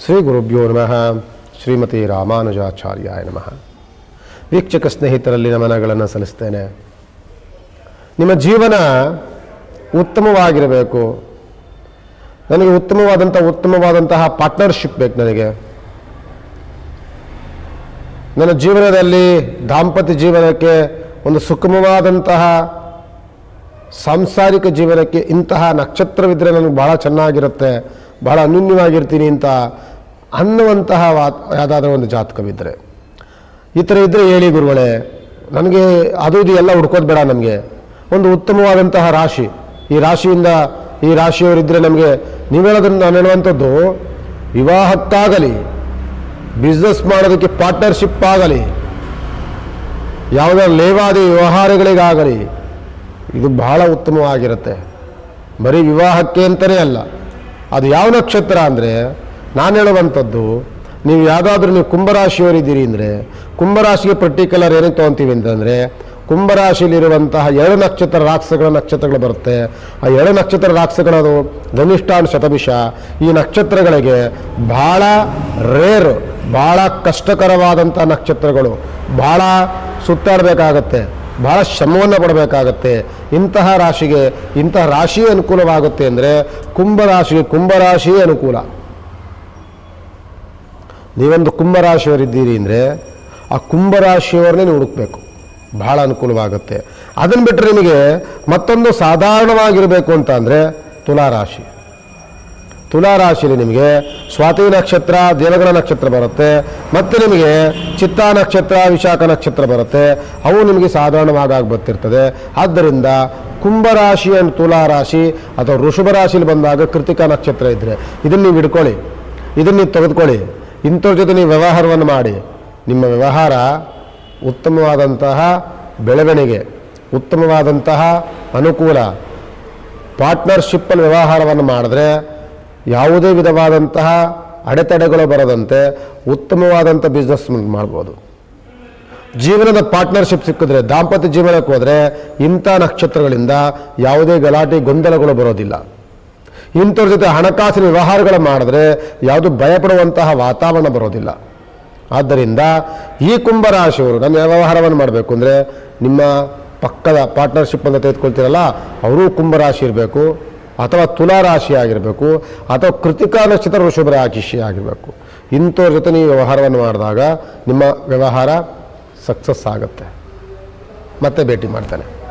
ಶ್ರೀ ಗುರುಭ್ಯೋ ನಮಃ ಶ್ರೀಮತಿ ರಾಮಾನುಜಾಚಾರ್ಯಾಯ ನಮಃ. ವೀಕ್ಷಕ ಸ್ನೇಹಿತರಲ್ಲಿ ನಮನಗಳನ್ನು ಸಲ್ಲಿಸ್ತೇನೆ. ನಿಮ್ಮ ಜೀವನ ಉತ್ತಮವಾಗಿರಬೇಕು. ನನಗೆ ಉತ್ತಮವಾದಂಥ ಉತ್ತಮವಾದಂತಹ ಪಾರ್ಟ್ನರ್ಶಿಪ್ ಬೇಕು ನನಗೆ. ನನ್ನ ಜೀವನದಲ್ಲಿ ದಾಂಪತ್ಯ ಜೀವನಕ್ಕೆ ಒಂದು ಸುಗಮವಾದಂತಹ ಸಾಂಸಾರಿಕ ಜೀವನಕ್ಕೆ ಇಂತಹ ನಕ್ಷತ್ರವಿದ್ದರೆ ನನಗೆ ಭಾಳ ಚೆನ್ನಾಗಿರುತ್ತೆ. ಭಾಳ ಅನ್ಯೂನ್ಯವಾಗಿರ್ತೀನಿ ಅಂತ ಅನ್ನುವಂತಹ ವಾ ಯಾವುದಾದ್ರೂ ಒಂದು ಜಾತಕವಿದ್ದರೆ ಈ ಥರ ಇದ್ದರೆ ಹೇಳಿ ಗುರುಗಳೇ, ನನಗೆ ಅದು ಇದು ಎಲ್ಲ ಹುಡ್ಕೋದು ಬೇಡ ನಮಗೆ. ಒಂದು ಉತ್ತಮವಾದಂತಹ ರಾಶಿ. ಈ ರಾಶಿಯಿಂದ ಈ ರಾಶಿಯವರಿದ್ದರೆ ನಮಗೆ ನೀವು ಹೇಳೋದನ್ನು ನಾನು ಹೇಳುವಂಥದ್ದು, ವಿವಾಹಕ್ಕಾಗಲಿ ಬಿಸ್ನೆಸ್ ಮಾಡೋದಕ್ಕೆ ಪಾರ್ಟ್ನರ್ಶಿಪ್ ಆಗಲಿ ಯಾವುದೇ ಲೇವಾದಿ ವ್ಯವಹಾರಗಳಿಗಾಗಲಿ, ಇದು ಬಹಳ ಉತ್ತಮವಾಗಿರುತ್ತೆ. ಬರೀ ವಿವಾಹಕ್ಕೆ ಅಂತಲೇ ಅಲ್ಲ. ಅದು ಯಾವ ನಕ್ಷತ್ರ ಅಂದರೆ ನಾನು ಹೇಳುವಂಥದ್ದು, ನೀವು ಯಾವುದಾದ್ರೂ ನೀವು ಕುಂಭರಾಶಿಯವರಿದ್ದೀರಿ ಅಂದರೆ, ಕುಂಭರಾಶಿಗೆ ಪರ್ಟಿಕ್ಯುಲರ್ ಏನಕ್ಕೆ ತೊಗೊತೀವಿ ಅಂತಂದರೆ, ಕುಂಭರಾಶಿಯಲ್ಲಿರುವಂತಹ ಎರಡು ನಕ್ಷತ್ರ ರಾಕ್ಷಸಗಳ ನಕ್ಷತ್ರಗಳು ಬರುತ್ತೆ. ಆ ಎರಡು ನಕ್ಷತ್ರ ರಾಕ್ಷಸಗಳದು ಧನಿಷ್ಠಾನ್ ಶತಮಿಷ ಈ ನಕ್ಷತ್ರಗಳಿಗೆ ಭಾಳ ರೇರ್ ಭಾಳ ಕಷ್ಟಕರವಾದಂಥ ನಕ್ಷತ್ರಗಳು ಭಾಳ ಸುತ್ತಾಡಬೇಕಾಗತ್ತೆ. ಬಹಳ ಶ್ರಮವನ್ನು ಪಡಬೇಕಾಗತ್ತೆ. ಇಂತಹ ರಾಶಿಗೆ, ಇಂತಹ ರಾಶಿ ಅನುಕೂಲವಾಗುತ್ತೆ ಅಂದರೆ ಕುಂಭರಾಶಿಗೆ ಕುಂಭರಾಶಿ ಅನುಕೂಲ. ನೀವೊಂದು ಕುಂಭರಾಶಿಯವರಿದ್ದೀರಿ ಅಂದರೆ ಆ ಕುಂಭರಾಶಿಯವರನ್ನೇ ನೀವು ಹುಡುಕ್ಬೇಕು. ಬಹಳ ಅನುಕೂಲವಾಗುತ್ತೆ. ಅದನ್ನು ಬಿಟ್ಟರೆ ನಿಮಗೆ ಮತ್ತೊಂದು ಸಾಧಾರಣವಾಗಿರಬೇಕು ಅಂತ ಅಂದರೆ ತುಲಾರಾಶಿ. ತುಲಾರಾಶಿಯಲ್ಲಿ ನಿಮಗೆ ಸ್ವಾತಿ ನಕ್ಷತ್ರ, ದೇವಗಣ ನಕ್ಷತ್ರ ಬರುತ್ತೆ. ಮತ್ತು ನಿಮಗೆ ಚಿತ್ತ ನಕ್ಷತ್ರ, ವಿಶಾಖ ನಕ್ಷತ್ರ ಬರುತ್ತೆ. ಅವು ನಿಮಗೆ ಸಾಧಾರಣವಾಗಿ ಬರ್ತಿರ್ತದೆ. ಆದ್ದರಿಂದ ಕುಂಭರಾಶಿ ಅಂಡ್ ತುಲಾರಾಶಿ ಅಥವಾ ವೃಷಭ ರಾಶಿಯಲ್ಲಿ ಬಂದಾಗ ಕೃತಿಕಾ ನಕ್ಷತ್ರ ಇದ್ದರೆ ಇದನ್ನು ನೀವು ಹಿಡ್ಕೊಳ್ಳಿ. ಇದನ್ನು ನೀವು ತೆಗೆದುಕೊಳ್ಳಿ. ಇಂಥವ್ರ ಜೊತೆ ನೀವು ವ್ಯವಹಾರವನ್ನು ಮಾಡಿ. ನಿಮ್ಮ ವ್ಯವಹಾರ ಉತ್ತಮವಾದಂತಹ ಬೆಳವಣಿಗೆ, ಉತ್ತಮವಾದಂತಹ ಅನುಕೂಲ. ಪಾರ್ಟ್ನರ್ಶಿಪ್ಪಲ್ಲಿ ವ್ಯವಹಾರವನ್ನು ಮಾಡಿದ್ರೆ ಯಾವುದೇ ವಿಧವಾದಂತಹ ಅಡೆತಡೆಗಳು ಬರದಂತೆ ಉತ್ತಮವಾದಂಥ ಬಿಸ್ನೆಸ್ ಮಾಡ್ಬೋದು. ಜೀವನದ ಪಾರ್ಟ್ನರ್ಶಿಪ್ ಸಿಕ್ಕಿದ್ರೆ, ದಾಂಪತ್ಯ ಜೀವನಕ್ಕೆ ಹೋದರೆ ಇಂಥ ನಕ್ಷತ್ರಗಳಿಂದ ಯಾವುದೇ ಗಲಾಟೆ, ಗೊಂದಲಗಳು ಬರೋದಿಲ್ಲ. ಇಂಥವ್ರ ಜೊತೆ ಹಣಕಾಸಿನ ವ್ಯವಹಾರಗಳು ಮಾಡಿದ್ರೆ ಯಾವುದು ಭಯಪಡುವಂತಹ ವಾತಾವರಣ ಬರೋದಿಲ್ಲ. ಆದ್ದರಿಂದ ಈ ಕುಂಭರಾಶಿಯವರು ನನ್ನ ವ್ಯವಹಾರವನ್ನು ಮಾಡಬೇಕು ಅಂದರೆ ನಿಮ್ಮ ಪಕ್ಕದ ಪಾರ್ಟ್ನರ್ಶಿಪ್ ಅಂತ ತೆಗೆದುಕೊಳ್ತೀರಲ್ಲ, ಅವರೂ ಕುಂಭರಾಶಿ ಇರಬೇಕು. ಅಥವಾ ತುಲಾರಾಶಿ ಆಗಿರಬೇಕು ಅಥವಾ ಕೃತಿಕಾ ನಕ್ಷತ್ರ ವೃಷಭ ರಾಶಿ ಆಗಿರಬೇಕು ಇಂಥವ್ರ ಜೊತೆ ನೀವು ವ್ಯವಹಾರವನ್ನು ಮಾಡಿದಾಗ ನಿಮ್ಮ ವ್ಯವಹಾರ ಸಕ್ಸಸ್ ಆಗುತ್ತೆ. ಮತ್ತೆ ಭೇಟಿ ಮಾಡ್ತಾನೆ.